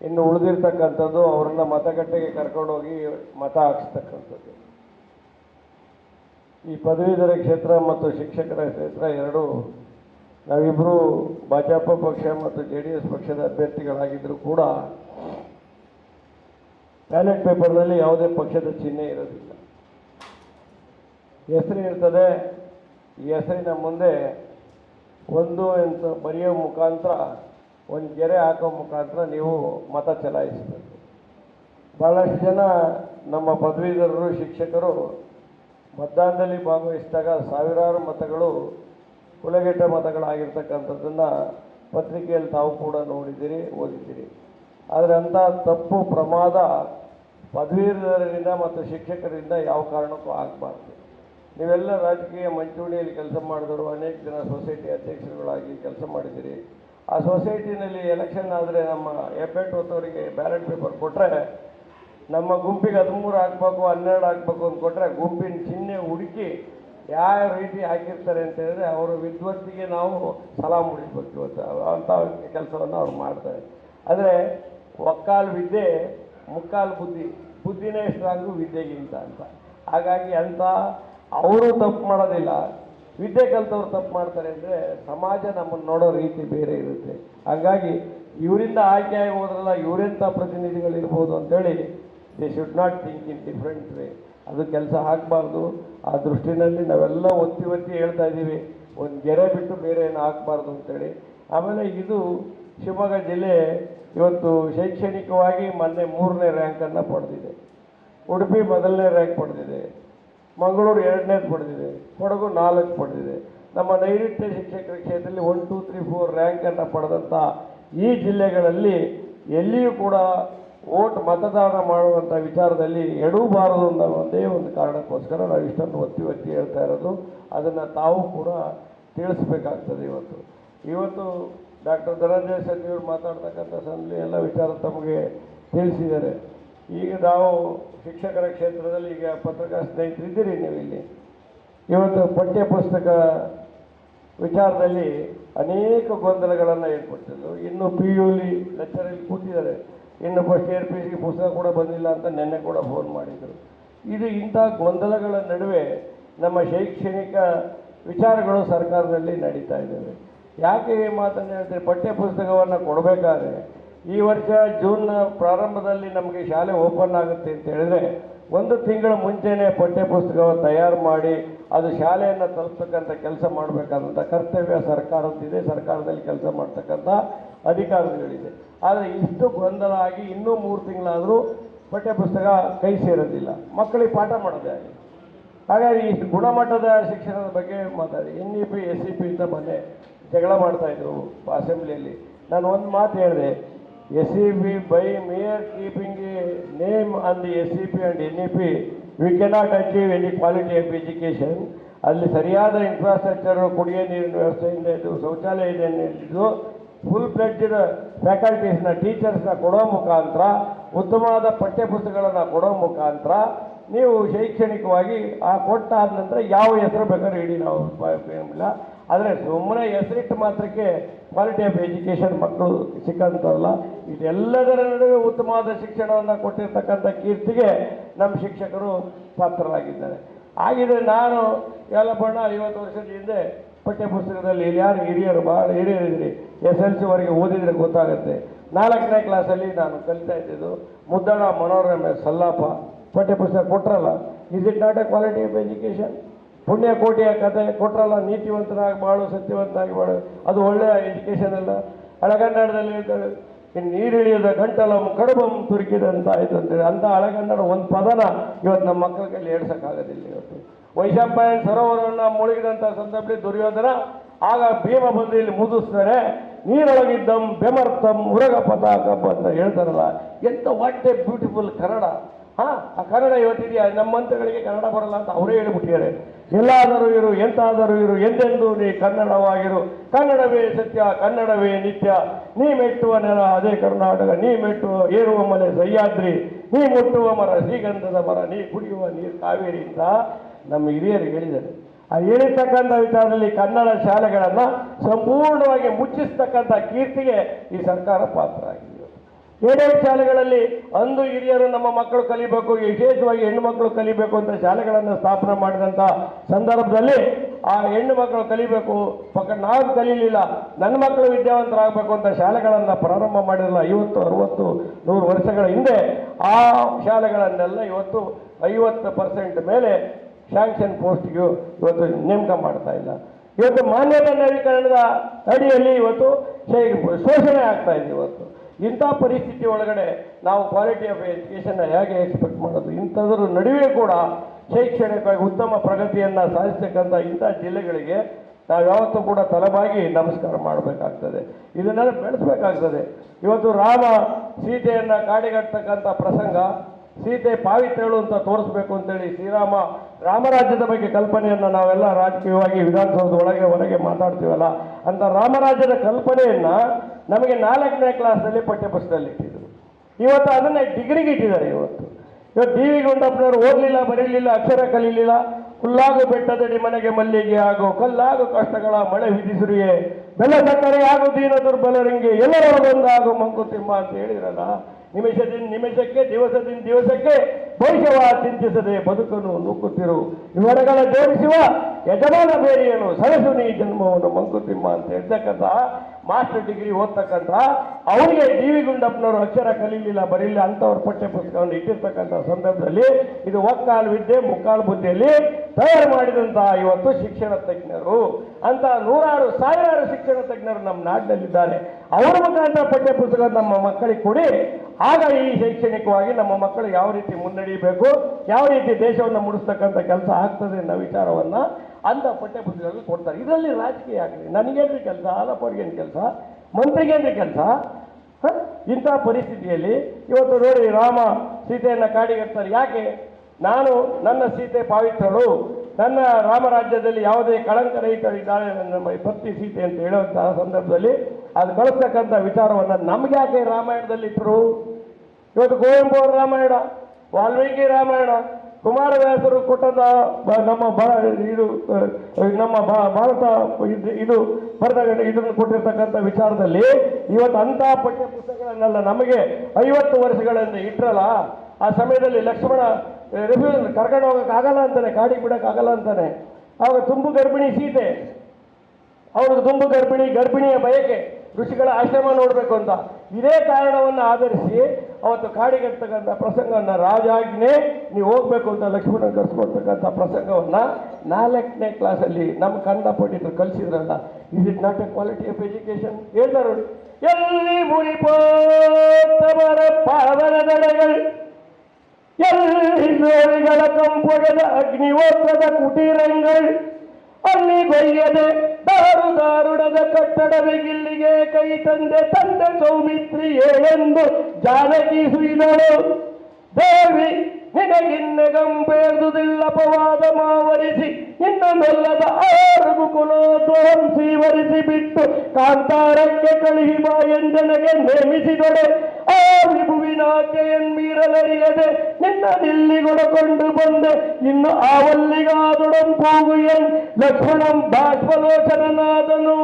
ಇನ್ನು ಉಳಿದಿರ್ತಕ್ಕಂಥದ್ದು ಅವ್ರನ್ನ ಮತಗಟ್ಟೆಗೆ ಕರ್ಕೊಂಡೋಗಿ ಮತ ಹಾಕಿಸ್ತಕ್ಕಂಥದ್ದು. ಈ ಪದವೀಧರ ಕ್ಷೇತ್ರ ಮತ್ತು ಶಿಕ್ಷಕರ ಕ್ಷೇತ್ರ ಎರಡು ನಾವಿಬ್ಬರು ಭಾಜಪ ಪಕ್ಷ ಮತ್ತು ಜೆ ಡಿ ಎಸ್ ಪಕ್ಷದ ಅಭ್ಯರ್ಥಿಗಳಾಗಿದ್ದರೂ ಕೂಡ ಬ್ಯಾಲೆಟ್ ಪೇಪರ್ನಲ್ಲಿ ಯಾವುದೇ ಪಕ್ಷದ ಚಿಹ್ನೆ ಇರೋದಿಲ್ಲ. ಹೆಸರು ಇರ್ತದೆ ಈ ಹೆಸರಿನ ಮುಂದೆ ಒಂದು ಅಂತ ಬರೆಯೋ ಮುಖಾಂತರ ಒಂದು ಗೆರೆ ಹಾಕೋ ಮುಖಾಂತರ ನೀವು ಮತ ಚಲಾಯಿಸಬೇಕು. ಬಹಳಷ್ಟು ಜನ ನಮ್ಮ ಪದವೀಧರರು, ಶಿಕ್ಷಕರು ಮತದಾನದಲ್ಲಿ ಭಾಗವಹಿಸಿದಾಗ ಸಾವಿರಾರು ಮತಗಳು ಕುಲಗೆಟ್ಟ ಮತಗಳಾಗಿರ್ತಕ್ಕಂಥದ್ದನ್ನು ಪತ್ರಿಕೆಯಲ್ಲಿ ತಾವು ಕೂಡ ನೋಡಿದ್ದೀರಿ ಓದಿದ್ದೀರಿ ಆದರೆ ಅಂಥ ತಪ್ಪು ಪ್ರಮಾದ ಪದವೀಧರರಿಂದ ಮತ್ತು ಶಿಕ್ಷಕರಿಂದ ಯಾವ ಕಾರಣಕ್ಕೂ ಆಗಬಾರ್ದು. ನೀವೆಲ್ಲ ರಾಜಕೀಯ ಮಂಚೂಣಿಯಲ್ಲಿ ಕೆಲಸ ಮಾಡಿದವರು ಅನೇಕ ಜನ ಸೊಸೈಟಿ ಅಧ್ಯಕ್ಷರುಗಳಾಗಿ ಕೆಲಸ ಮಾಡಿದ್ದೀರಿ ಆ ಸೊಸೈಟಿನಲ್ಲಿ ಎಲೆಕ್ಷನ್ ಆದರೆ ನಮ್ಮ ಹೆಬ್ಬೆಟ್ಟು ಹೊತ್ತವರಿಗೆ ಬ್ಯಾಲೆಟ್ ಪೇಪರ್ ಕೊಟ್ಟರೆ ನಮ್ಮ ಗುಂಪಿಗೆ ಹದಿಮೂರು ಹಾಕ್ಬೇಕು ಹನ್ನೆರಡು ಹಾಕ್ಬೇಕು ಅಂತ ಕೊಟ್ಟರೆ ಗುಂಪಿನ ಚಿಹ್ನೆ ಹುಡುಕಿ ಯಾವ ರೀತಿ ಹಾಕಿರ್ತಾರೆ ಅಂತ ಹೇಳಿದ್ರೆ ಅವರು ವಿದ್ವತ್ತಿಗೆ ನಾವು ಸಲಾ ಮುಡಿಸ್ಬೇಕು ಇವತ್ತು. ಅಂಥ ಕೆಲಸವನ್ನು ಅವ್ರು ಮಾಡ್ತಾರೆ. ಆದರೆ ಒಕ್ಕಾಲು ವಿದ್ಯೆ, ಮುಕ್ಕಾಲು ಬುದ್ಧಿ, ಬುದ್ಧಿನೇ ಸ್ಟ್ರಾಂಗು ವಿದ್ಯೆಗಿಂತ ಅಂತ. ಹಾಗಾಗಿ ಅಂತ ಅವರು ತಪ್ಪು ಮಾಡೋದಿಲ್ಲ. ವಿದ್ಯೆ ಕಲ್ತವ್ರು ತಪ್ಪು ಮಾಡ್ತಾರೆ ಅಂದರೆ ಸಮಾಜ ನಮ್ಮನ್ನು ನೋಡೋ ರೀತಿ ಬೇರೆ ಇರುತ್ತೆ. ಹಾಗಾಗಿ ಇವರಿಂದ ಆಯ್ಕೆ ಆಗಿ ಹೋದ್ರಲ್ಲ ಇವರೆಂಥ ಪ್ರತಿನಿಧಿಗಳಿರ್ಬೋದು ಅಂತೇಳಿ they should not think in different way ಅದು ಕೆಲಸ ಹಾಕಬಾರ್ದು ಆ ದೃಷ್ಟಿನಲ್ಲಿ ನಾವೆಲ್ಲ ಒತ್ತಿ ಒತ್ತಿ ಹೇಳ್ತಾ ಇದ್ದೀವಿ. ಒಂದು ಗೆರೆ ಬಿಟ್ಟು ಬೇರೆ ಏನು ಹಾಕಬಾರ್ದು ಅಂತೇಳಿ. ಆಮೇಲೆ ಇದು ಶಿವಮೊಗ್ಗ ಜಿಲ್ಲೆ ಇವತ್ತು ಶೈಕ್ಷಣಿಕವಾಗಿ ಮೊನ್ನೆ ಮೂರನೇ ರ್ಯಾಂಕನ್ನು ಪಡೆದಿದೆ. ಉಡುಪಿ ಮೊದಲನೇ ರ್ಯಾಂಕ್ ಪಡೆದಿದೆ. ಮಂಗಳೂರು ಎರಡನೇದು ಪಡೆದಿದೆ, ಕೊಡಗು ನಾಲ್ಕು ಪಡೆದಿದೆ. ನಮ್ಮ ನೈಋತ್ಯ ಶಿಕ್ಷಕರ ಕ್ಷೇತ್ರದಲ್ಲಿ ಒನ್ ಟೂ ತ್ರೀ ಫೋರ್ ರ್ಯಾಂಕನ್ನು ಪಡೆದಂಥ ಈ ಜಿಲ್ಲೆಗಳಲ್ಲಿ ಎಲ್ಲಿಯೂ ಕೂಡ ಓಟ್ ಮತದಾನ ಮಾಡುವಂಥ ವಿಚಾರದಲ್ಲಿ ಎಡವಬಾರದು ಅನ್ನೋ ಒಂದೇ ಒಂದು ಕಾರಣಕ್ಕೋಸ್ಕರ ನಾವು ಇಷ್ಟೊಂದು ಒತ್ತಿ ಒತ್ತಿ ಹೇಳ್ತಾ ಇರೋದು. ಅದನ್ನು ತಾವು ಕೂಡ ತಿಳಿಸ್ಬೇಕಾಗ್ತದೆ ಇವತ್ತು. ಇವತ್ತು ಡಾಕ್ಟರ್ ಧನಂಜಯ ಸಚಿವರು ಮಾತಾಡ್ತಕ್ಕಂಥ ಸಂದಿ ಎಲ್ಲ ವಿಚಾರ ತಮಗೆ ತಿಳಿಸಿದ್ದಾರೆ. ಈಗ ನಾವು ಶಿಕ್ಷಕರ ಕ್ಷೇತ್ರದಲ್ಲಿ ಈಗ ಪತ್ರಿಕಾ ಸ್ನೇಹಿತರಿದ್ದೀರಿ ನೀವು ಇಲ್ಲಿ ಇವತ್ತು ಪಠ್ಯ ಪುಸ್ತಕ ವಿಚಾರದಲ್ಲಿ ಅನೇಕ ಗೊಂದಲಗಳನ್ನು ಏರ್ಪಟ್ಟಿದ್ದರು ಇನ್ನು ಪಿ ಯುಲಿ ಲೆಕ್ಚರಲ್ಲಿ ಕೂತಿದ್ದಾರೆ. ಇನ್ನು ಫಸ್ಟ್ ಇಯರ್ ಪಿ ಸಿ ಪುಸ್ತಕ ಕೂಡ ಬಂದಿಲ್ಲ ಅಂತ ನಿನ್ನೆ ಕೂಡ ಫೋನ್ ಮಾಡಿದರು. ಇದು ಇಂಥ ಗೊಂದಲಗಳ ನಡುವೆ ನಮ್ಮ ಶೈಕ್ಷಣಿಕ ವಿಚಾರಗಳು ಸರ್ಕಾರದಲ್ಲಿ ನಡೀತಾ ಇದ್ದಾವೆ. ಯಾಕೆ ಈ ಮಾತನ್ನು ಹೇಳ್ತೀರಿ? ಪಠ್ಯ ಪುಸ್ತಕವನ್ನು ಕೊಡಬೇಕಾದ್ರೆ ಈ ವರ್ಷ ಜೂನ್ ಪ್ರಾರಂಭದಲ್ಲಿ ನಮಗೆ ಶಾಲೆ ಓಪನ್ ಆಗುತ್ತೆ ಅಂತ ಹೇಳಿದ್ರೆ ಒಂದು ತಿಂಗಳ ಮುಂಚೆನೇ ಪಠ್ಯ ಪುಸ್ತಕವನ್ನು ತಯಾರು ಮಾಡಿ ಅದು ಶಾಲೆಯನ್ನು ತಲುಪ್ತಕ್ಕಂಥ ಕೆಲಸ ಮಾಡಬೇಕಾದಂಥ ಕರ್ತವ್ಯ ಸರ್ಕಾರದ್ದಿದೆ ಸರ್ಕಾರದಲ್ಲಿ ಕೆಲಸ ಮಾಡ್ತಕ್ಕಂಥ ಅಧಿಕಾರಿಗಳಿದೆ. ಆದರೆ ಇಷ್ಟು ಗೊಂದಲ ಆಗಿ ಇನ್ನೂ ಮೂರು ತಿಂಗಳಾದರೂ ಪಠ್ಯ ಪುಸ್ತಕ ಕೈ ಸೇರೋದಿಲ್ಲ. ಮಕ್ಕಳಿಗೆ ಪಾಠ ಮಾಡೋದೇ ಆಗಿ ಹಾಗಾಗಿ ಇಷ್ಟು ಗುಣಮಟ್ಟದ ಶಿಕ್ಷಣದ ಬಗ್ಗೆ ಮಾತಾಡಿ. N E P S E P ಅಂತ ಮೊನ್ನೆ ಜಗಳ ಮಾಡ್ತಾಯಿದ್ರು ಅಸೆಂಬ್ಲಿಯಲ್ಲಿ. ನಾನು ಒಂದು ಮಾತು ಹೇಳಿದೆ S by mere by mere keeping name on the S NEP, we cannot achieve any quality of education ಅಲ್ಲಿ ಸರಿಯಾದ ಇನ್ಫ್ರಾಸ್ಟ್ರಕ್ಚರ್ ಕುಡಿಯೋ ನೀರಿನ ವ್ಯವಸ್ಥೆಯಿಂದ ಇದು ಶೌಚಾಲಯ ಇದೆ ಇದು ಫುಲ್ ಫ್ಲೆಡ್ಜ್ ಫ್ಯಾಕಲ್ಟೀಸ್ನ ಟೀಚರ್ಸ್ನ ಕೊಡೋ ಮುಖಾಂತರ ಉತ್ತಮವಾದ ಪಠ್ಯಪುಸ್ತಕಗಳನ್ನು ಕೊಡೋ ಮುಖಾಂತರ ನೀವು ಶೈಕ್ಷಣಿಕವಾಗಿ ಆ ಕೊಟ್ಟಾದ ನಂತರ ಯಾವ ಹೆಸರು ಬೇಕಾದ್ರೂ ಇಡೀ ನಾವು ಇಲ್ಲ. ಆದರೆ ಸುಮ್ಮನೆ ಹೆಸರಿಟ್ಟು ಮಾತ್ರಕ್ಕೆ ಕ್ವಾಲಿಟಿ ಆಫ್ ಎಜುಕೇಷನ್ ಮಕ್ಕಳು ಸಿಕ್ಕಂಥವಲ್ಲ ಇದೆಲ್ಲದರ ನಡುವೆ ಉತ್ತಮವಾದ ಶಿಕ್ಷಣವನ್ನು ಕೊಟ್ಟಿರ್ತಕ್ಕಂಥ ಕೀರ್ತಿಗೆ ನಮ್ಮ ಶಿಕ್ಷಕರು ಪಾತ್ರರಾಗಿದ್ದಾರೆ. ಹಾಗಿದ್ರೆ ನಾನು ಎಲ್ಲ ಬಣ್ಣ ಐವತ್ತು ವರ್ಷದ ಹಿಂದೆ ಪಠ್ಯಪುಸ್ತಕದಲ್ಲಿ ಯಾರು ಹಿರಿಯರು ಭಾಳ ಹಿರಿಯರಿದ್ರಿ, ಎಸ್ ಎಲ್ ಸಿವರೆಗೆ ಓದಿದರೆ ಗೊತ್ತಾಗುತ್ತೆ. ನಾಲ್ಕನೇ ಕ್ಲಾಸಲ್ಲಿ ನಾನು ಕಲಿತಾ ಇದ್ದಿದ್ದು ಮುದ್ದಣ ಮನೋರಮೆ ಸಲ್ಲಾಪ ಪಠ್ಯಪುಸ್ತಕ ಕೊಟ್ಟರಲ್ಲ is it not a quality of education ಪುಣ್ಯಕೋಟಿಯ ಕಥೆ ಕೊಟ್ರಲ್ಲ, ನೀತಿವಂತನಾಗಿ ಬಾಳು, ಸತ್ಯವಂತನಾಗಿ ಬಾಳು. ಅದು ಒಳ್ಳೆಯ ಎಜುಕೇಷನ್ ಅಲ್ಲ. ಹಳಗನ್ನಡದಲ್ಲಿ ಇನ್ನು ನೀರಿಳಿಯದ ಗಂಟಲಂ ಕಡುಬಂ ತುರುಕಿದಂತ ಆಯ್ತು ಅಂತೇಳಿ ಅಂತ ಹಳಗನ್ನಡ ಒಂದು ಪದನ ಇವತ್ತು ನಮ್ಮ ಮಕ್ಕಳ ಕೈಲಿ ಹೇಳ್ಸೋಕ್ಕಾಗೋದಿಲ್ಲ ಇವತ್ತು. ವೈಶಂಪಾಯನ್ ಸರೋವರವನ್ನು ಮುಳುಗಿದಂಥ ಸಂದರ್ಭದಲ್ಲಿ ದುರ್ಯೋಧನ, ಆಗ ಭೀಮ ಬಂದು ಇಲ್ಲಿ ಮುದಿಸ್ತಾರೆ, ನೀರೊಳಗಿದ್ದಂ ಬೆಮರ್ತಂ ಉರಗ ಪತಾಕಂ ಅಂತ ಹೇಳ್ತಾರಲ್ಲ. ಎಂತ ವಾಟ್ ಎ ಬ್ಯೂಟಿಫುಲ್ ಕನ್ನಡ. ಹಾ, ಆ ಕನ್ನಡ ಇವತ್ತಿದೆಯಾ? ನಮ್ಮಂತಗಳಿಗೆ ಕನ್ನಡ ಬರಲ್ಲ ಅಂತ ಅವರೇ ಹೇಳಿಬಿಟ್ಟಿದ್ದಾರೆ. ಎಲ್ಲಾದರೂ ಇರು, ಎಂತಾದರೂ ಇರು, ಎಂದೆಂದೂ ನೀ ಕನ್ನಡವಾಗಿರು. ಕನ್ನಡವೇ ಸತ್ಯ, ಕನ್ನಡವೇ ನಿತ್ಯ. ನೀ ಮೆಟ್ಟುವ ನೆಲ, ಅದೇ ಕರ್ನಾಟಕ. ನೀ ಮೆಟ್ಟುವ, ಏರುವ ಮನೆ ಸಹ್ಯಾದ್ರಿ. ನೀ ಮುಟ್ಟುವ ಮರ, ಶ್ರೀಗಂಧದ ಮರ, ನೀ ಕುಡಿಯುವ ನೀರು ಕಾವೇರಿಯಿಂದ ನಮ್ಮ ಹಿರಿಯರು ಹೇಳಿದ್ದಾರೆ. ಆ ಹೇಳಿರ್ತಕ್ಕಂಥ ವಿಚಾರದಲ್ಲಿ ಕನ್ನಡ ಶಾಲೆಗಳನ್ನು ಸಂಪೂರ್ಣವಾಗಿ ಮುಚ್ಚಿಸ್ತಕ್ಕಂಥ ಕೀರ್ತಿಗೆ ಈ ಸರ್ಕಾರ ಪಾತ್ರ ಆಗಿದೆ ಏಡೇಡ್ ಶಾಲೆಗಳಲ್ಲಿ ಅಂದು ಹಿರಿಯರು ನಮ್ಮ ಮಕ್ಕಳು ಕಲಿಬೇಕು, ವಿಶೇಷವಾಗಿ ಹೆಣ್ಣು ಮಕ್ಕಳು ಕಲಿಬೇಕು ಅಂತ ಶಾಲೆಗಳನ್ನು ಸ್ಥಾಪನೆ ಮಾಡಿದಂಥ ಸಂದರ್ಭದಲ್ಲಿ ಆ ಹೆಣ್ಣು ಮಕ್ಕಳು ಕಲಿಬೇಕು, ಪಕ್ಕ ನಾವು ಕಲೀಲಿಲ್ಲ, ನನ್ನ ಮಕ್ಕಳು ವಿದ್ಯಾವಂತರಾಗಬೇಕು ಅಂತ ಶಾಲೆಗಳನ್ನು ಪ್ರಾರಂಭ ಮಾಡಿರಲ್ಲ ಐವತ್ತು, ಅರವತ್ತು, ನೂರು ವರ್ಷಗಳ ಹಿಂದೆ ಆ ಶಾಲೆಗಳನ್ನೆಲ್ಲ ಇವತ್ತು ಐವತ್ತು ಪರ್ಸೆಂಟ್ ಮೇಲೆ ಶಾಂಕ್ಷನ್ ಪೋಸ್ಟ್ಗೆ ಇವತ್ತು ನೇಮಕ ಮಾಡ್ತಾ ಇಲ್ಲ. ಇವತ್ತು ಮಾನ್ಯತೆ ನವೀಕರಣದ ಅಡಿಯಲ್ಲಿ ಇವತ್ತು ಶೋಷಣೆ ಆಗ್ತಾ ಇದೆ ಇವತ್ತು. ಇಂಥ ಪರಿಸ್ಥಿತಿ ಒಳಗಡೆ ನಾವು ಕ್ವಾಲಿಟಿ ಆಫ್ ಎಜುಕೇಷನ್ನ ಹೇಗೆ ಎಕ್ಸ್ಪೆಕ್ಟ್ ಮಾಡೋದು? ಇಂಥದ್ರ ನಡುವೆ ಕೂಡ ಶೈಕ್ಷಣಿಕವಾಗಿ ಉತ್ತಮ ಪ್ರಗತಿಯನ್ನು ಸಾಧಿಸ್ತಕ್ಕಂಥ ಇಂಥ ಜಿಲ್ಲೆಗಳಿಗೆ ನಾವು ಯಾವತ್ತೂ ಕೂಡ ತಲೆಬಾಗಿ ನಮಸ್ಕಾರ ಮಾಡಬೇಕಾಗ್ತದೆ. ಇದನ್ನೆಲ್ಲ ಬೆಳೆಸಬೇಕಾಗ್ತದೆ. ಇವತ್ತು ರಾಮ ಸೀತೆಯನ್ನು ಕಾಡಿಗಟ್ಟತಕ್ಕಂಥ ಪ್ರಸಂಗ ಸೀತೆ ಪಾವಿತ್ರಳು ಅಂತ ತೋರಿಸ್ಬೇಕು ಅಂತೇಳಿ ಶ್ರೀರಾಮ ರಾಮರಾಜ್ಯದ ಬಗ್ಗೆ ಕಲ್ಪನೆಯನ್ನು ನಾವೆಲ್ಲ ರಾಜಕೀಯವಾಗಿ ವಿಧಾನಸೌಧದ ಒಳಗೆ, ಹೊರಗೆ ಮಾತಾಡ್ತೀವಲ್ಲ, ಅಂತ ರಾಮರಾಜ್ಯದ ಕಲ್ಪನೆಯನ್ನ ನಮಗೆ ನಾಲ್ಕನೇ ಕ್ಲಾಸಲ್ಲಿ ಪಠ್ಯಪುಸ್ತಕದಲ್ಲಿ ಇಟ್ಟಿದ್ರು. ಇವತ್ತು ಅದನ್ನೇ ಡಿಗ್ರಿಗೆ ಇಟ್ಟಿದ್ದಾರೆ ಇವತ್ತು. ಇವತ್ತು ಡಿ ವಿ ಗುಂಡಪ್ಪನವರು ಓದಲಿಲ್ಲ, ಬರೀಲಿಲ್ಲ, ಅಕ್ಷರ ಕಲೀಲಿಲ್ಲ. ಹುಲ್ಲಾಗು ಬೆಟ್ಟದಡಿ ಮನೆಗೆ ಮಲ್ಲಿಗೆ ಆಗೋ, ಕಲ್ಲಾಗು ಕಷ್ಟಗಳ ಮಳೆ ವಿಧಿಸುರಿಯೇ. ಬೆಲ್ಲ ಸಕ್ಕರೆ ಆಗು ದೀನ ದುರ್ಬಲರಿಂಗೆ ಎಲ್ಲರ ಮಂಕುತಿಮ್ಮ ಅಂತ ಹೇಳಿದ್ರಲ್ಲ ನಿಮಿಷದಿಂದ ನಿಮಿಷಕ್ಕೆ, ದಿವಸದಿಂದ ದಿವಸಕ್ಕೆ ಭವಿಷ್ಯವ ಚಿಂತಿಸದೆ ಬದುಕನ್ನು ನೂಕುತ್ತಿರು ವಿವರಗಳ ಜೋಡಿಸುವ ಯಜಮಾನ ಬೇರೆಯನ್ನು ಸರಸುನಿ ಜನ್ಮವನ್ನು ಮಂಕುತಿಮ್ಮ ಅಂತ ಹೇಳ್ತಕ್ಕಂಥ ಮಾಸ್ಟರ್ ಡಿಗ್ರಿ ಓದ್ತಕ್ಕಂಥ, ಅವರಿಗೆ ಡಿ ವಿ ಗುಂಡಪ್ಪನವರು ಅಕ್ಷರ ಕಲೀಲಿಲ್ಲ, ಬರೀಲಿಲ್ಲ ಅಂಥವ್ರ ಪಠ್ಯ ಪುಸ್ತಕವನ್ನು ಇಟ್ಟಿರ್ತಕ್ಕಂಥ ಸಂದರ್ಭದಲ್ಲಿ ಇದು ಒಕ್ಕಾಲು ವಿದ್ಯೆ, ಮುಕ್ಕಾಲು ಬುದ್ಧಿಯಲ್ಲಿ ತಯಾರು ಮಾಡಿದಂತಹ ಇವತ್ತು ಶಿಕ್ಷಣ ತಜ್ಞರು. ಅಂತ ನೂರಾರು, ಸಾವಿರಾರು ಶಿಕ್ಷಣ ತಜ್ಞರು ನಮ್ಮ ನಾಡಿನಲ್ಲಿದ್ದಾರೆ. ಅವರ ಮುಖಾಂತರ ಪಠ್ಯ ಪುಸ್ತಕ ನಮ್ಮ ಮಕ್ಕಳಿಗೆ ಕೊಡಿ. ಆಗ ಈ ಶೈಕ್ಷಣಿಕವಾಗಿ ನಮ್ಮ ಮಕ್ಕಳು ಯಾವ ರೀತಿ ಮುನ್ನಡೆಯಬೇಕು, ಯಾವ ರೀತಿ ದೇಶವನ್ನು ಮುಡಿಸ್ತಕ್ಕಂಥ ಕೆಲಸ ಆಗ್ತದೆ ಅನ್ನೋ ವಿಚಾರವನ್ನ ಅಂತ ಪಠ್ಯ ಕೊಡ್ತಾರೆ. ಇದರಲ್ಲಿ ರಾಜಕೀಯ ಆಗಲಿ, ನನಗೇನ್ರಿ ಕೆಲಸ, ಆಲಪ್ಪವ್ರಿಗೇನು ಕೆಲಸ, ಮಂತ್ರಿಗೇನ್ರಿ ಕೆಲಸ? ಇಂಥ ಪರಿಸ್ಥಿತಿಯಲ್ಲಿ ಇವತ್ತು ನೋಡಿ ರಾಮ ಸೀತೆಯನ್ನು ಕಾಡಿಗೆಡ್ತಾರೆ ಯಾಕೆ? ನಾನು ನನ್ನ ಸೀತೆ ಪಾವಿತ್ರಳು. ನನ್ನ ರಾಮರಾಜ್ಯದಲ್ಲಿ ಯಾವುದೇ ಕಳಂಕ ರಹಿತರಿದ್ದಾರೆ ನಮ್ಮ ಭಕ್ತಿ ಸೀತೆ ಅಂತ ಹೇಳುವಂತಹ ಸಂದರ್ಭದಲ್ಲಿ ಅದು ಕಳಿಸ್ತಕ್ಕಂಥ ವಿಚಾರವನ್ನು ನಮ್ಗೆ ಯಾಕೆ ರಾಮಾಯಣದಲ್ಲಿ ಇಟ್ಟರು ಇವತ್ತು ಕುವೆಂಪು ಅವರ ರಾಮಾಯಣ, ವಾಲ್ಮೀಕಿ ರಾಮಾಯಣ ಕುಮಾರವ್ಯಾಸರು ಕೊಟ್ಟದ ನಮ್ಮ ಇದು ನಮ್ಮ ಭಾರತ ಇದು- ಇದು ಬರೆದ ಇದನ್ನು ಕೊಟ್ಟಿರ್ತಕ್ಕಂಥ ವಿಚಾರದಲ್ಲಿ ಇವತ್ತು ಅಂಥ ಪಠ್ಯ ಪುಸ್ತಕಗಳನ್ನೆಲ್ಲ ನಮಗೆ ಐವತ್ತು ವರ್ಷಗಳಿಂದ ಇಟ್ಟರಲ್ಲ ಆ ಸಮಯದಲ್ಲಿ ಲಕ್ಷ್ಮಣ ರಿಫ್ಯೂಸ್ ಕರ್ಕೊಂಡು ಹೋಗೋಕ್ಕಾಗಲ್ಲ ಅಂತಾನೆ ಕಾಡಿಗೆ ಬಿಡೋಕ್ಕಾಗಲ್ಲ ಅಂತಾನೆ. ಆವಾಗ ತುಂಬು ಗರ್ಭಿಣಿ ಸೀತೆ ಅವ್ರಿಗೆ ತುಂಬು ಗರ್ಭಿಣಿ, ಗರ್ಭಿಣಿಯ ಬಯಕೆ ಋಷಿಗಳ ಆಶ್ರಮ ನೋಡಬೇಕು ಅಂತ. ಇದೇ ಕಾರಣವನ್ನು ಆಧರಿಸಿ ಅವತ್ತು ಕಾಡಿಗೆಡ್ತಕ್ಕಂಥ ಪ್ರಸಂಗವನ್ನು ರಾಜಾಜ್ಞೆ, ನೀವು ಹೋಗ್ಬೇಕು ಅಂತ ಲಕ್ಷ್ಮಣ ಕರ್ಸ್ಕೊಡ್ತಕ್ಕಂಥ ಪ್ರಸಂಗವನ್ನು ನಾಲ್ಕನೇ ಕ್ಲಾಸಲ್ಲಿ ನಮ್ಮ ಕನ್ನಡ ಪಂಡಿತರು ಕಲಿಸಿದ್ರಲ್ಲ is it not a quality of education ಹೇಳ್ತಾರೆ ನೋಡಿ. ಎಲ್ಲಿ ಮುರಿಪೋತ್ತಮರ ಪಾವನದಡೆಗಳು ಎಲ್ಲಿ ಜೋಳಿಗಳ ಅಗ್ನಿವೋತ್ರದ ಕುಟೀರಂಗಳು ಅಲ್ಲಿ ಬೈಯದೆ ದಾರು ದಾರುಣದ ಕಟ್ಟಡದ ಗಿಲ್ಲಿಗೆ ಕೈ ತಂದೆ ತಂದೆ ಸೌಮಿತ್ರಿ ಎಂದು ಜಾನಕಿ ಸುಯ್ದಳು ದೇವಿ ನಿನಗಿನ್ನ ಗಂಬೇರ್ದುದಿಲ್ಲಪವಾದ ಮಾವರಿಸಿ ಇನ್ನ ಮೊಲ್ಲದ ಆರು ಕುಲೋತ್ವಂಸಿ ವರಿಸಿ ಬಿಟ್ಟು ಕಾಂತಾರಕ್ಕೆ ಕಳುಹಿ ಬಾ ಎಂದನಗೆ ನೇಮಿಸಿದೊಡೆ. ಆ ವಿಭುವಿನಾಕೆಯನ್ ಮೀರಲರಿಯದೆ ನಿನ್ನ ದಿಲ್ಲಿಗೊಡಕೊಂಡು ಬಂದೆ. ಇನ್ನು ಆವಲ್ಲಿಗಾದೊಡಂ ಕೂಗು ಎನ್ ಲಕ್ಷ್ಮಣಂ ಬಾಷ್ಪಲೋಚನನಾದನು.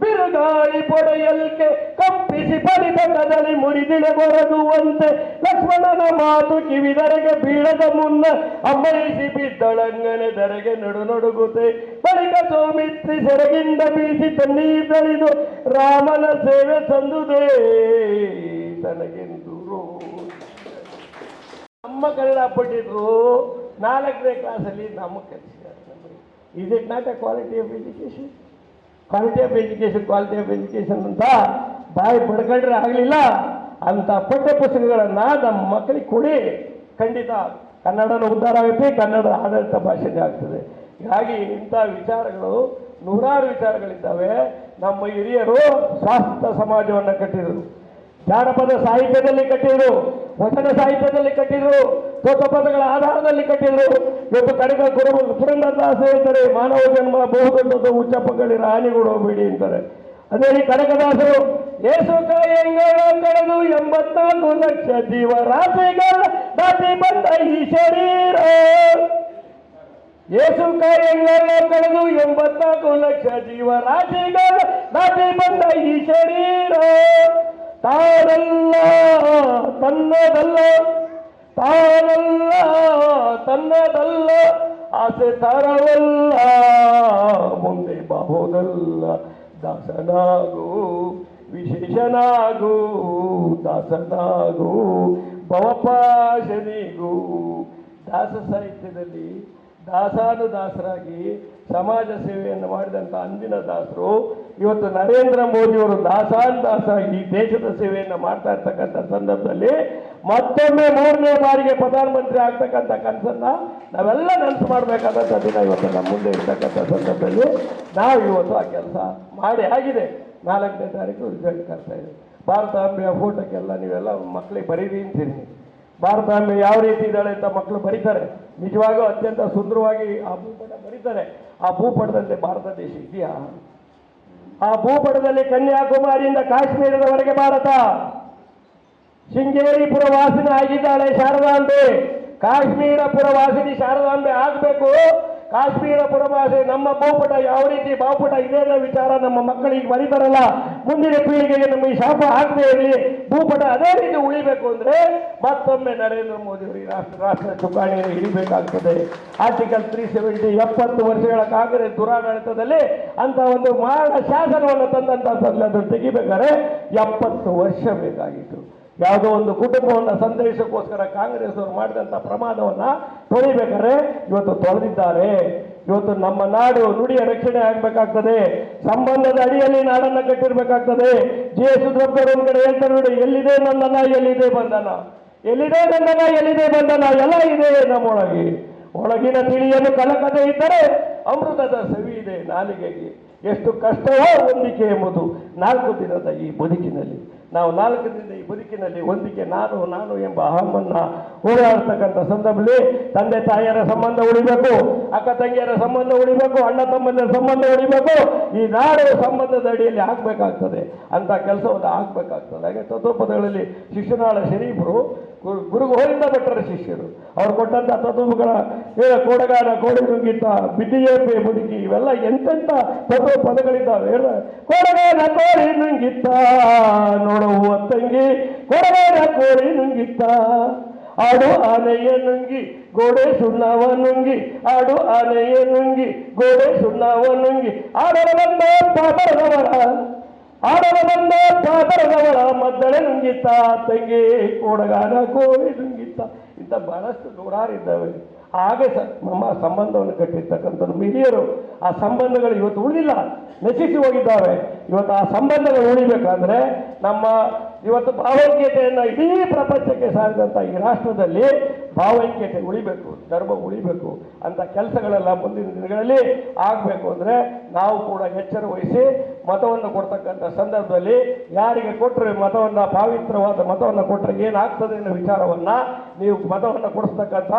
ಬಿರುಗಾಳಿ ಪೊಡೆಯಲ್ಕೆ ಕಂಪಿಸಿ ಪರಿತ ಕದಲಿ ಮುರಿದಿಳೆ ಬರಗುವಂತೆ ಲಕ್ಷ್ಮಣನ ಮಾತು ಕಿವಿದರೆಗೆ ಬೀಳದ ಮುನ್ನ ಅಮ್ಮಯಿಸಿ ಬಿದ್ದಳಂಗನೆ ದರೆಗೆ ನಡು ನಡುಗುತ್ತೆ ಬಳಿಕ ಸೋಮಿತ್ರಿ ಸೆರಗಿಂದ ಬೀಸಿ ತಳಿದು ರಾಮನ ಸೇವೆ ತಂದುದೇ ತನಗೆಂದೂರು ನಮ್ಮ ಕನ್ನಡ ಪಟ್ಟಿದ್ರು ನಾಲ್ಕನೇ ಕ್ಲಾಸಲ್ಲಿ ನಮ್ಮ ಕಲಿಸಿದ್ದಾರೆ ನಮಗೆ is it not a quality of education quality of education quality of education ಅಂತ ಬಾಯಿ ಪಡ್ಕೊಂಡ್ರೆ ಆಗಲಿಲ್ಲ. ಅಂತ ಪಠ್ಯ ಪುಸ್ತಕಗಳನ್ನು ನಮ್ಮ ಮಕ್ಕಳಿಗೆ ಕೊಡಿ. ಖಂಡಿತ ಕನ್ನಡನ ಉದ್ಧಾರ ಆಗುತ್ತೆ, ಕನ್ನಡ ಆಡಳಿತ ಭಾಷೆ ಆಗ್ತದೆ. ಹೀಗಾಗಿ ಇಂಥ ವಿಚಾರಗಳು, ನೂರಾರು ವಿಚಾರಗಳಿದ್ದಾವೆ. ನಮ್ಮ ಹಿರಿಯರು ಶಾಸ್ತ್ರ ಸಮಾಜವನ್ನು ಕಟ್ಟಿದರು. ಜಾನಪದ ಸಾಹಿತ್ಯದಲ್ಲಿ ಕಟ್ಟಿದರು, ವಚನ ಸಾಹಿತ್ಯದಲ್ಲಿ ಕಟ್ಟಿದರು ತೋತಪದಗಳ ಆಧಾರದಲ್ಲಿ ಕಟ್ಟಿದರು. ಇವತ್ತು ಕಡೆಗ ಗುರು ಪುರಂದರದಾಸ ಹೇಳ್ತಾರೆ, ಮಾನವ ಜನ್ಮ ಬಹುದೊಡ್ಡದು ಉಚ್ಚಪ್ಪಗಳಿರ ಹಾನಿಗೊಡೋಬೇಡಿ ಅಂತಾರೆ. ಅದೇ ಕನಕದಾಸರು, ಏಸು ಕಾಯಂಗಳ ಕಳೆದು ಎಂಬತ್ನಾಲ್ಕು ಲಕ್ಷ ಜೀವರಾಶಿಗಳ ದಾಟಿ ಬಂದ ಈ ಶರೀರ. ಏಸು ಕಾಯಂಗಳ ಕಳೆದು ಎಂಬತ್ನಾಲ್ಕು ಲಕ್ಷ ಜೀವರಾಶಿಗಳ ದಾಟಿ ಬಂದ ಈ ಶರೀರ. ತಾರಲ್ಲ ತನ್ನದಲ್ಲ ತಾರಲ್ಲ ತನ್ನದಲ್ಲ, ಆಸೆ ತರವಲ್ಲ, ಮುಂದೆ ಬಾಹುದಲ್ಲ ದಾಸನಾಗು, ವಿಶೇಷನಾಗು, ದಾಸನಾಗು, ಭವಪಾಶನಿಗೂ. ದಾಸ ಸಾಹಿತ್ಯದಲ್ಲಿ ದಾಸಾನುದಾಸರಾಗಿ ಸಮಾಜ ಸೇವೆಯನ್ನು ಮಾಡಿದಂಥ ಅಂದಿನ ದಾಸರು, ಇವತ್ತು ನರೇಂದ್ರ ಮೋದಿಯವರು ದಾಸಾನುದಾಸ ಈ ದೇಶದ ಸೇವೆಯನ್ನು ಮಾಡ್ತಾ ಇರ್ತಕ್ಕಂಥ ಸಂದರ್ಭದಲ್ಲಿ ಮತ್ತೊಮ್ಮೆ ಮೂರನೇ ಬಾರಿಗೆ ಪ್ರಧಾನಮಂತ್ರಿ ಆಗ್ತಕ್ಕಂಥ ಕನಸನ್ನ ನಾವೆಲ್ಲ ನೆನಪು ಮಾಡಬೇಕಾದಂಥ ದಿನ ಇವತ್ತು ನಮ್ಮ ಮುಂದೆ ಇರ್ತಕ್ಕಂಥ ಸಂದರ್ಭದಲ್ಲಿ. ನಾವು ಇವತ್ತು ಆ ಕೆಲಸ ಮಾಡಿ ಆಗಿದೆ. ನಾಲ್ಕನೇ ತಾರೀಕು ರಿಸಲ್ಟ್ ಕರ್ತಾ ಇದೆ. ಭಾರತಾಂಬೆಯ ಫೋಟೋಕ್ಕೆಲ್ಲ ನೀವೆಲ್ಲ ಮಕ್ಕಳಿಗೆ ಬರೀರಿ ಅಂತೀರಿ ಭಾರತಾಂಬೆ ಯಾವ ರೀತಿ ಇದ್ದಾಳೆ ಅಂತ ಮಕ್ಕಳು ಬರೀತಾರೆ. ನಿಜವಾಗೂ ಅತ್ಯಂತ ಸುಂದರವಾಗಿ ಆ ಭೂಪಟ ಬರೀತಾರೆ. ಆ ಭೂಪಟದಲ್ಲಿ ಭಾರತ ದೇಶ ಇದೆಯಾ? ಆ ಭೂಪಟದಲ್ಲಿ ಕನ್ಯಾಕುಮಾರಿಯಿಂದ ಕಾಶ್ಮೀರದವರೆಗೆ ಭಾರತ. ಶೃಂಗೇರಿ ಪುರವಾಸಿನಿ ಆಗಿದ್ದಾಳೆ ಶಾರದಾಂಬೆ. ಕಾಶ್ಮೀರ ಪುರವಾಸಿನಿ ಶಾರದಾಂಬೆ ಆಗಬೇಕು. ಕಾಶ್ಮೀರ ಪುರವಾಸಿ ನಮ್ಮ ಭೂಪಟ ಯಾವ ರೀತಿ ಬಾವುಪಟ ಇದೆ ಅನ್ನೋ ವಿಚಾರ ನಮ್ಮ ಮಕ್ಕಳಿಗೆ ಬರೀತಾರಲ್ಲ. ಮುಂದಿನ ಪೀಳಿಗೆಗೆ ನಮಗೆ ಶಾಪ ಆಗದೆ ಇರಲಿ. ಭೂಪಟ ಅದೇ ರೀತಿ ಉಳಿಬೇಕು ಅಂದ್ರೆ ಮತ್ತೊಮ್ಮೆ ನರೇಂದ್ರ ಮೋದಿ ಅವರಿಗೆ ರಾಷ್ಟ್ರ ರಾಷ್ಟ್ರ ಚುಕ್ಕಾಣಿಯನ್ನು ಹಿಡಿಬೇಕಾಗ್ತದೆ. ಆರ್ಟಿಕಲ್ ತ್ರೀ ಸೆವೆಂಟಿ ಎಪ್ಪತ್ತು ವರ್ಷಗಳ ಕಾಂಗ್ರೆಸ್ ದುರಾಡಳಿತದಲ್ಲಿ ಅಂತ ಒಂದು ಮಾರಣ ಶಾಸನವನ್ನು ತಂದಂತ ಸಂದರ್ಭ ತೆಗಿಬೇಕಾದ್ರೆ ಎಪ್ಪತ್ತು ವರ್ಷ ಬೇಕಾಗಿತ್ತು. ಯಾವುದೋ ಒಂದು ಕುಟುಂಬವನ್ನು ಸಂದೇಶಕ್ಕೋಸ್ಕರ ಕಾಂಗ್ರೆಸ್ ಅವರು ಮಾಡಿದಂಥ ಪ್ರಮಾದವನ್ನ ತೊಳಿಬೇಕಾದ್ರೆ ಇವತ್ತು ತೊಳೆದಿದ್ದಾರೆ. ಇವತ್ತು ನಮ್ಮ ನಾಡು ನುಡಿಯ ರಕ್ಷಣೆ ಆಗಬೇಕಾಗ್ತದೆ. ಸಂಬಂಧದ ಅಡಿಯಲ್ಲಿ ನಾಡನ್ನ ಕಟ್ಟಿರ್ಬೇಕಾಗ್ತದೆ. ಜಿ ಎಸ್ ರುದ್ರಪ್ಪರು ಒಂದ್ ಕಡೆ ಹೇಳ್ತಾರೆ ನೋಡಿ, ಎಲ್ಲಿದೆ ನಂದನ, ಎಲ್ಲಿದೆ ಬಂಧನ? ಎಲ್ಲಿದೆ ನಂದನ, ಎಲ್ಲಿದೆ ಬಂಧನ? ಎಲ್ಲ ಇದೆ ನಮ್ಮೊಳಗೆ ಒಳಗಿನ ತಿಳಿಯನ್ನು ಕಲಕದೆ ಇದ್ದರೆ ಅಮೃತದ ಸವಿ ಇದೆ ನಾಲಿಗೆಗೆ. ಎಷ್ಟು ಕಷ್ಟವೋ ಹೊಂದಿಕೆ ಎಂಬುದು ನಾಲ್ಕು ದಿನದ ಈ ಬದುಕಿನಲ್ಲಿ. ನಾವು ನಾಲ್ಕು ದಿನದ ಈ ಬದುಕಿನಲ್ಲಿ ಹೊಂದಿಕೆ ನಾನು ನಾನು ಎಂಬ ಅಹಮ್ಮನ್ನ ಹೋರಾಡ್ತಕ್ಕಂಥ ಸಂದರ್ಭದಲ್ಲಿ ತಂದೆ ತಾಯಿಯರ ಸಂಬಂಧ ಉಳಿಬೇಕು, ಅಕ್ಕ ತಂಗಿಯರ ಸಂಬಂಧ ಉಳಿಬೇಕು, ಅಣ್ಣ ತಮ್ಮಂದಿರ ಸಂಬಂಧ ಉಳಿಬೇಕು, ಈ ನಾಡು ಸಂಬಂಧದ ಅಡಿಯಲ್ಲಿ ಆಗ್ಬೇಕಾಗ್ತದೆ, ಅಂತ ಕೆಲಸವನ್ನು ಆಗ್ಬೇಕಾಗ್ತದೆ. ಹಾಗೆ ತತ್ವಪದಗಳಲ್ಲಿ ಶಿಕ್ಷಣಾಳ ಶರೀಫರು ಗುರು ಗೋವಿಂದ ಭಟ್ಟರ ಶಿಷ್ಯರು. ಅವ್ರು ಕೊಟ್ಟಂತ ತತ್ವಗಳ ಕೋಡಗಾರ ಕೋಡಿ ನುಂಗಿತ ಬಿದ್ದಿಯೇಪೆ ಬದುಕಿ ಇವೆಲ್ಲ ಎಂತೆಂಥ ತತ್ವ ಪದಗಳಿದ್ದಾವೆ ಕೋಡಗಾರ ಕೋಳಿ ನುಂಗಿತ್ತ ನೋಡುವ ತಂಗಿ ಕೊಡಗಾರ ಕೋಳಿ ನುಂಗಿತ್ತ ಆಡು ಆನೆಯ ನುಂಗಿ, ಗೋಡೆ ಸುಣ್ಣವ ನುಂಗಿ, ಆಡು ಆನೆಯ ನುಂಗಿ, ಗೋಡೆ ಸುಣ್ಣವ ನುಂಗಿ. ಆಡಲ ಬಂದ ಪಾಪರದವರ ಆಡಲು ಬಂದ ಪಾಪರದವಳ ಮದ್ದಳೆ ನುಂಗಿತ್ತ ತಂಗಿ ಕೂಡಗಾರ ಕೋಳಿ ನುಂಗಿತ್ತ ಇಂಥ ಬಹಳಷ್ಟು ನೂರಾರಿದ್ದಾವೆ ಹಾಗೆ ನಮ್ಮ ಸಂಬಂಧವನ್ನು ಕಟ್ಟಿರ್ತಕ್ಕಂಥದ್ದು ಹಿರಿಯರು ಆ ಸಂಬಂಧಗಳು ಇವತ್ತು ಉಳಿದಿಲ್ಲ ನಶಿಸಿ ಹೋಗಿದ್ದಾವೆ ಇವತ್ತು ಆ ಸಂಬಂಧಗಳು ಉಳಿಬೇಕಾದ್ರೆ ನಮ್ಮ ಇವತ್ತು ಭಾವೈಕ್ಯತೆಯನ್ನು ಇಡೀ ಪ್ರಪಂಚಕ್ಕೆ ಸಾರಿದಂಥ ಈ ರಾಷ್ಟ್ರದಲ್ಲಿ ಭಾವೈಕ್ಯತೆ ಉಳಿಬೇಕು, ಧರ್ಮ ಉಳಿಬೇಕು ಅಂತ ಕೆಲಸಗಳೆಲ್ಲ ಮುಂದಿನ ದಿನಗಳಲ್ಲಿ ಆಗಬೇಕು ಅಂದರೆ ನಾವು ಕೂಡ ಎಚ್ಚರ ವಹಿಸಿ ಮತವನ್ನು ಕೊಡ್ತಕ್ಕಂಥ ಸಂದರ್ಭದಲ್ಲಿ ಯಾರಿಗೆ ಕೊಟ್ಟರೆ ಮತವನ್ನು ಪಾವಿತ್ರವಾದ ಮತವನ್ನು ಕೊಟ್ಟರೆ ಏನಾಗ್ತದೆ ಅನ್ನೋ ವಿಚಾರವನ್ನು ನೀವು ಮತವನ್ನು ಕೊಡಿಸ್ತಕ್ಕಂಥ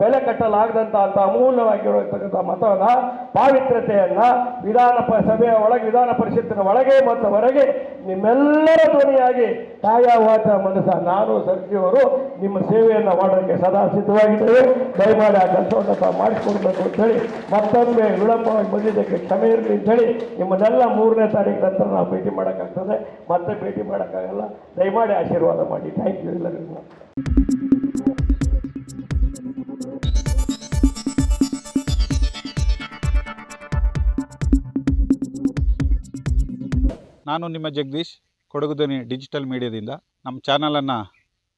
ಬೆಲೆ ಕಟ್ಟಲಾಗದಂಥ ಅಂತ ಅಮೂಲ್ಯವಾಗಿರತಕ್ಕಂಥ ಮತವನ್ನು ಪಾವಿತ್ರತೆಯನ್ನು ವಿಧಾನ ಸಭೆಯ ಒಳಗೆ, ವಿಧಾನ ಪರಿಷತ್ತಿನ ಒಳಗೆ ಮತ್ತು ಹೊರಗೆ ನಿಮ್ಮೆಲ್ಲರ ಧ್ವನಿಯಾಗಿ ಕಾಯ ವಾಚ ಮನಸ್ಸ. ನಾನು ಸರ್ಜಿಯವರು ನಿಮ್ಮ ಸೇವೆಯನ್ನು ಮಾಡೋಕ್ಕೆ ಸದಾ ಸಿದ್ಧವಾಗಿದ್ದೇವೆ. ದಯಮಾಡಿ ಆ ಕೆಲಸವನ್ನು ತಾವು ಮಾಡಿಸ್ಕೊಡ್ಬೇಕು ಅಂತೇಳಿ ಮತ್ತೊಮ್ಮೆ ವಿಳಂಬವಾಗಿ ಬಂದಿದ್ದಕ್ಕೆ ಕ್ಷಮೆ ಇರಲಿ ಅಂತೇಳಿ ನಿಮ್ಮನ್ನೆಲ್ಲ ಮೂರನೇ ತಾರೀಕು ನಂತರ ನಾವು ಭೇಟಿ ಮಾಡೋಕ್ಕಾಗ್ತದೆ. ಮತ್ತೆ ಭೇಟಿ ಮಾಡೋಕ್ಕಾಗಲ್ಲ. ದಯಮಾಡಿ ಆಶೀರ್ವಾದ ಮಾಡಿ. ಥ್ಯಾಂಕ್ ಯು ಎಲ್ಲರಿಗೂ. ನಾನು ನಿಮ್ಮ ಜಗದೀಶ್ ಕೊಡಗುದನಿ ಡಿಜಿಟಲ್ ಮೀಡಿಯಾದಿಂದ. ನಮ್ಮ ಚಾನಲನ್ನು